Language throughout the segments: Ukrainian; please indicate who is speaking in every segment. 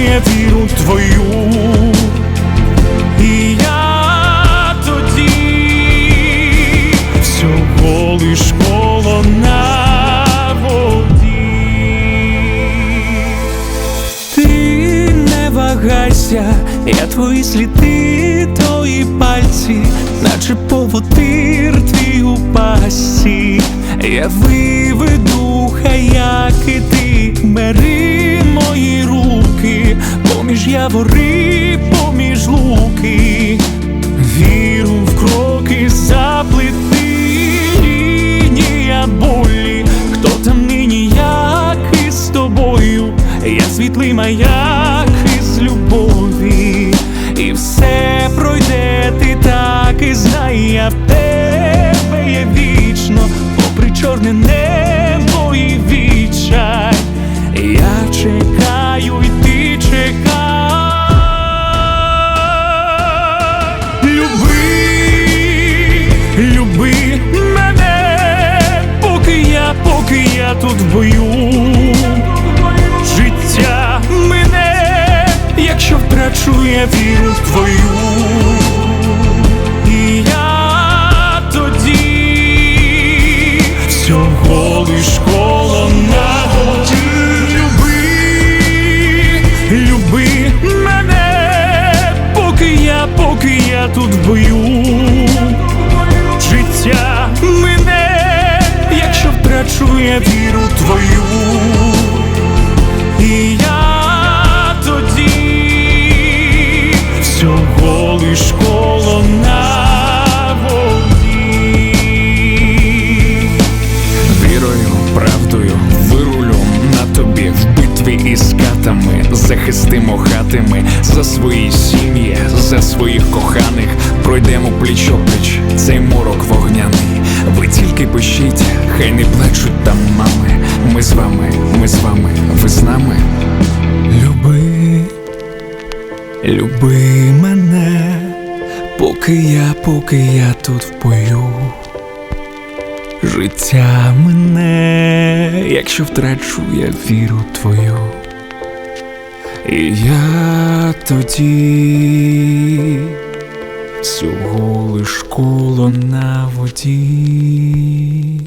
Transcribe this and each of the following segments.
Speaker 1: я віру твою. І я тоді всього лиш коло воді. Ти не вагайся, я твої сліди, твої пальці, наче поводир твій у пасі. Я виведу хаяки, ти бери мої руки, поміж явори, поміж луки, віру в кроки заплети лінія болі, хто там нині, як із тобою, я світлий маяк із любові, і все пройде, ти так і знай, я в тебе є вічно, попри чорне небо тут в бою. Життя мене, якщо втрачу я віру в твою. І я тоді всього лиш коло на воді. Люби, люби мене, поки я, поки я тут бою. Я віру твою. І я тоді всього лиш коло на воді.
Speaker 2: Вірою, правдою, вирулю на тобі в битві із катами, захистимо хатами за свої сім'ї, за своїх коханих, пройдемо пліч опліч цей морок вогняний. Ви тільки пишіть, хай не плачуть там мами. Ми з вами, ми з вами, ви з нами.
Speaker 1: Люби, люби мене, поки я, поки я тут в бою. Життя мене, якщо втрачу я віру твою. І я тоді всього лиш коло на воді.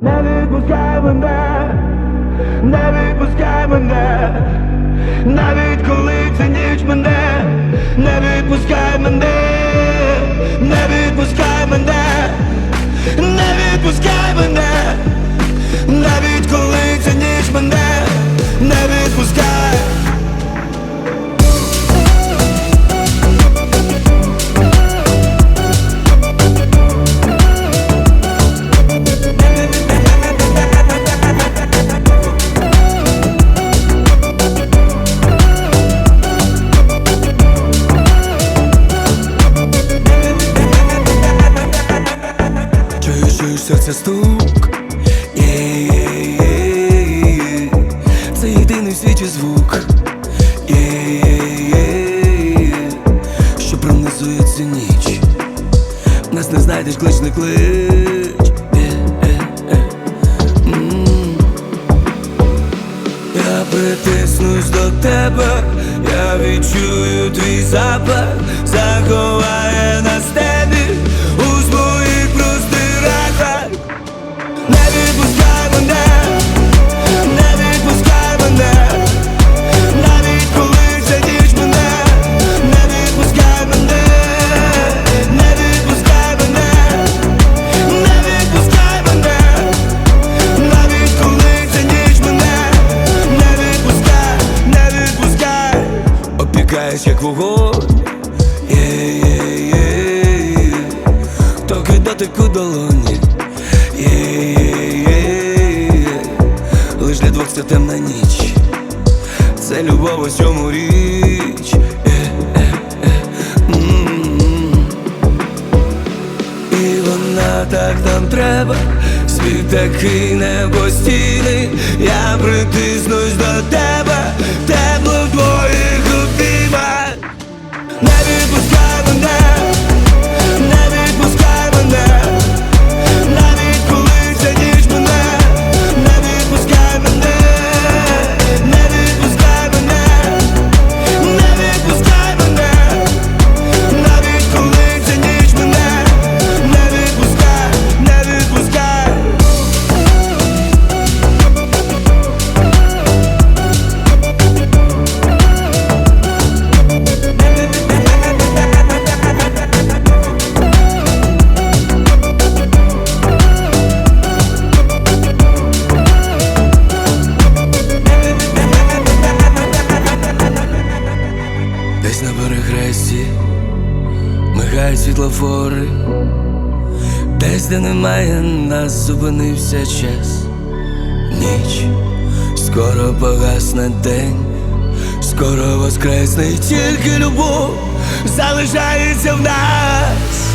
Speaker 3: Не відпускай мене, не відпускай мене, навіть коли це ніч мене, не відпускай мене, не відпускай мене, не відпускай мене, не відпускай. Чуєш, чуєш серця стук Є-є-є-є. лиш для двох це темна ніч, це любов у цьому річ. І вона так нам треба, світ такий небостійний, я притиснусь до тебе, тепло твоїх
Speaker 4: зупинився час, ніч, скоро погасне день, скоро воскресне, тільки любов. Залишається в нас.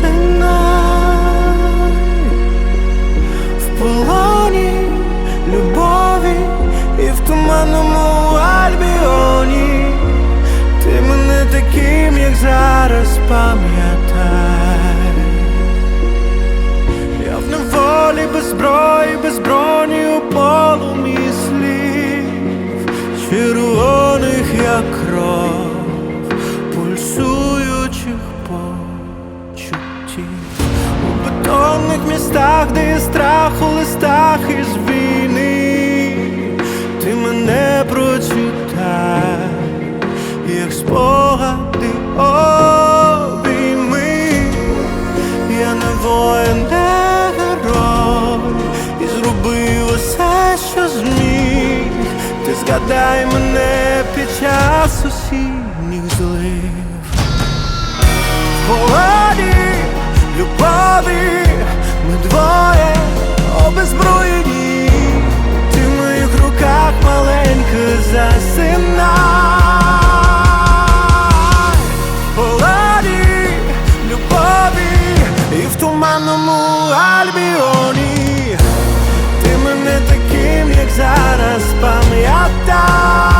Speaker 5: засинай в полоні любові і в туманному альбіоні ти мене таким, як зараз пам'ятай, я в неволі без зброї, без зброї. Містах, де є страх у листах із війни, ти мене прочитай, як спогади обійми, я не воїн, не герой, і зробив усе, що зміг. Ти згадай мене під час осінніх злив. Любові, двоє обезброєні, ти в моїх руках маленька засинай. В холоді, любові і в туманному альбіоні. Ти мене таким, як зараз пам'ятай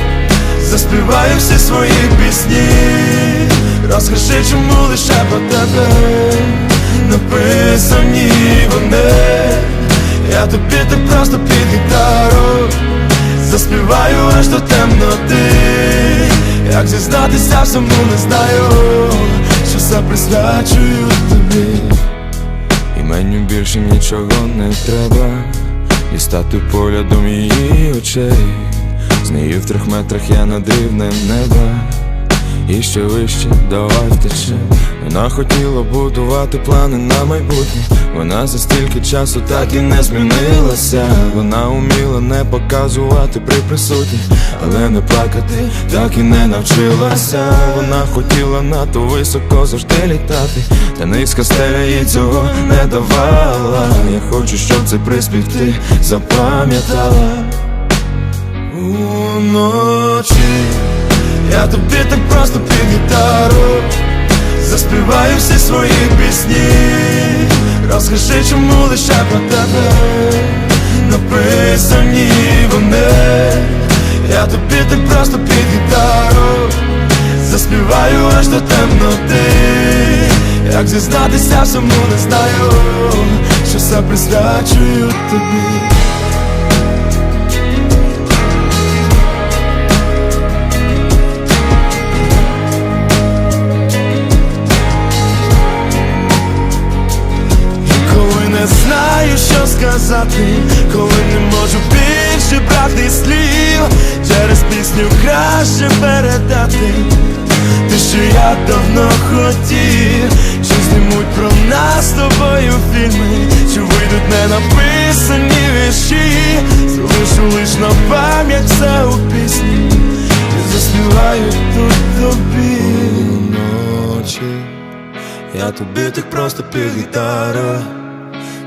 Speaker 6: Заспіваю всі свої пісні. Розкажи, чому лише про тебе Написані вони. Я тобі так просто під гітару Заспіваю аж до темноти. Як зізнатися всьому не знаю Що все присвячую тобі. І мені більше нічого не треба. Дістати поглядом її очей нею в трьох метрах я над рівнем неба. І ще вище давай втече Вона хотіла будувати плани на майбутнє. Вона за стільки часу так і не змінилася. Вона уміла не показувати при присутніх Але не плакати так і не навчилася. Вона хотіла надто високо завжди літати Та низька стеля їй цього не давала. Я хочу, щоб цей приспів ти запам'ятала Уночі я тобі так просто під гітару. Заспіваю всі свої пісні. Розкажи, чому лише про тебе. Написані вони. Я тобі так просто під гітару. Заспіваю аж до темноти. Як зізнатися всьому не знаю Що все присвячую тобі сказати, коли не можу більше брати слів, через пісню краще передати те, що я давно хотів, чи знімуть про нас з тобою фільми, чи вийдуть не написані вірші, залишу лиш на пам'ять все у пісні, і заспіваю тут тобі вночі. Я тобі так просто під гітару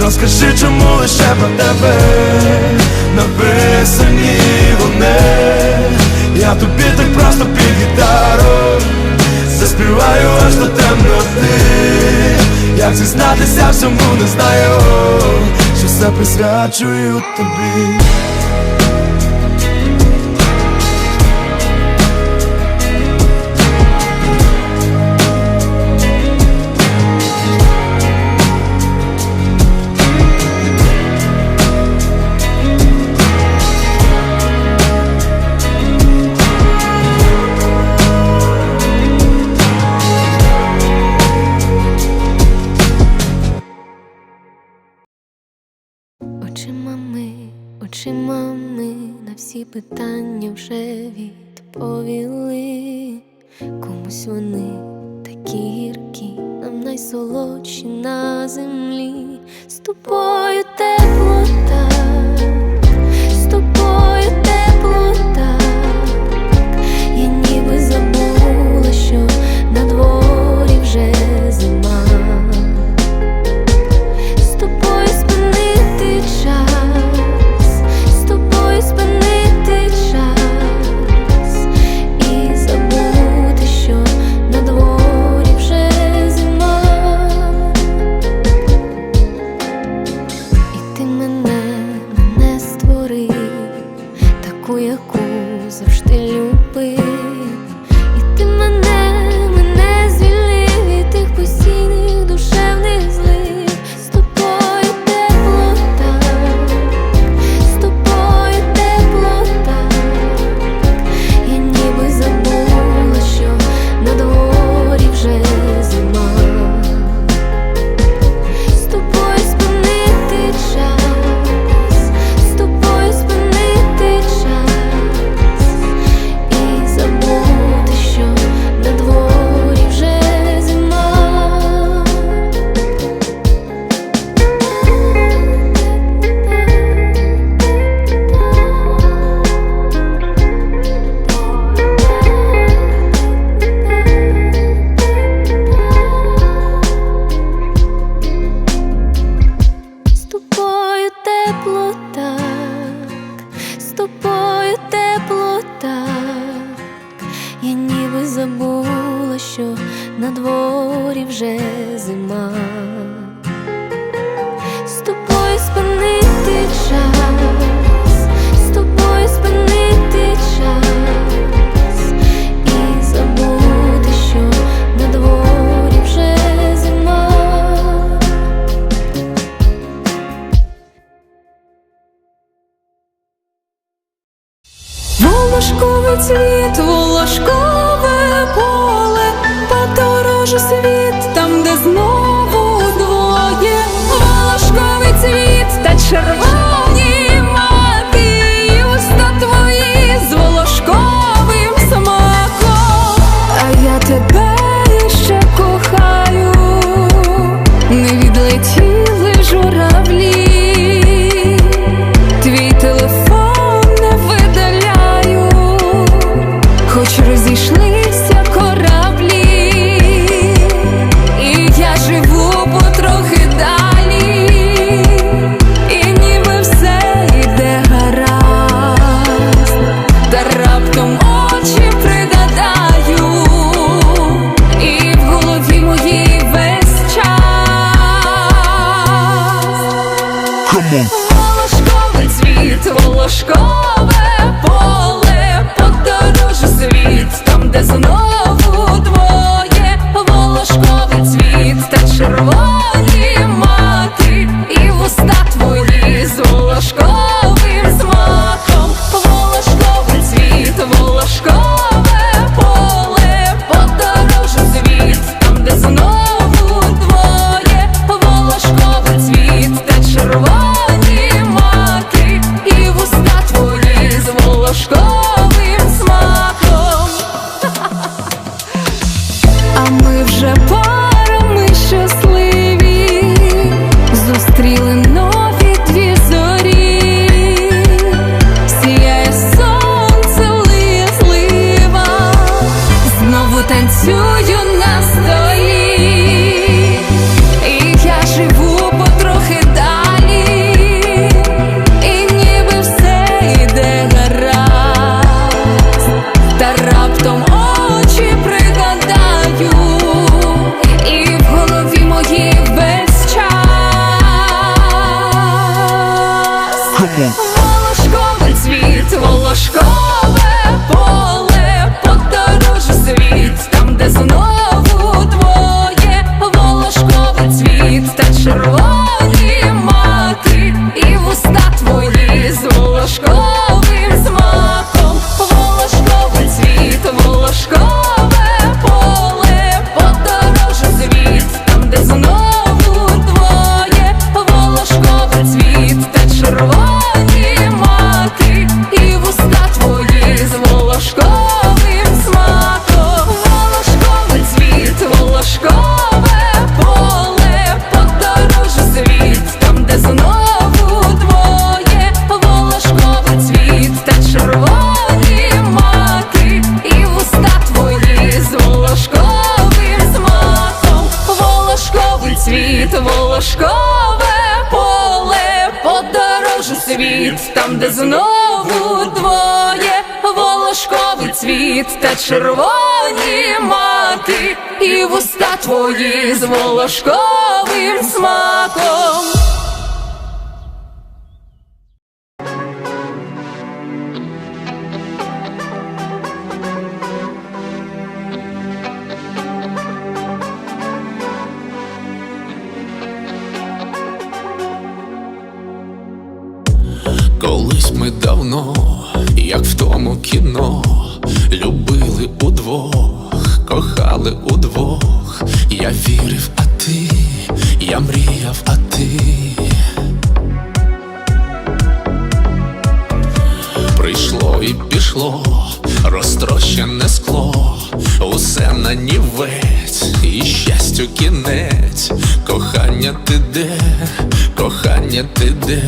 Speaker 6: розкажи, чому лише про тебе? Написані вони, я тобі так просто під гітару заспіваю аж до темноти, як зізнатися всьому не знаю, що все присвячую тобі.
Speaker 7: питання вже відповіли, комусь вони такі гіркі, нам найсолодші на землі, з тобою теплота.
Speaker 8: світ, волошкове поле, подорожу світ, там, де знову твоє волошковий цвіт та червоні мати, і вуста твої з волошковим смаком.
Speaker 9: пішло, розтрощене скло, усе на нівець, і щастю кінець, кохання ти де, кохання ти де.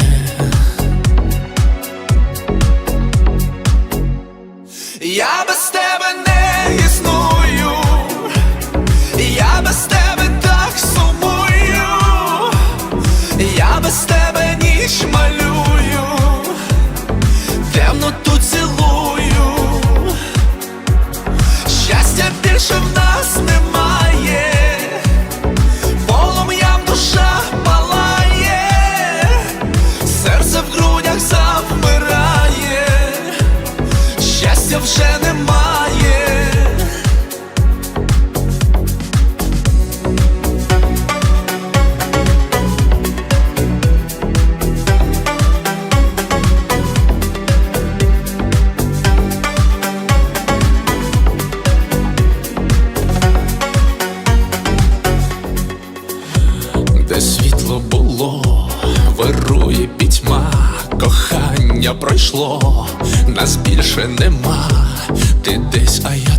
Speaker 6: більше
Speaker 9: нема, ти десь, а я.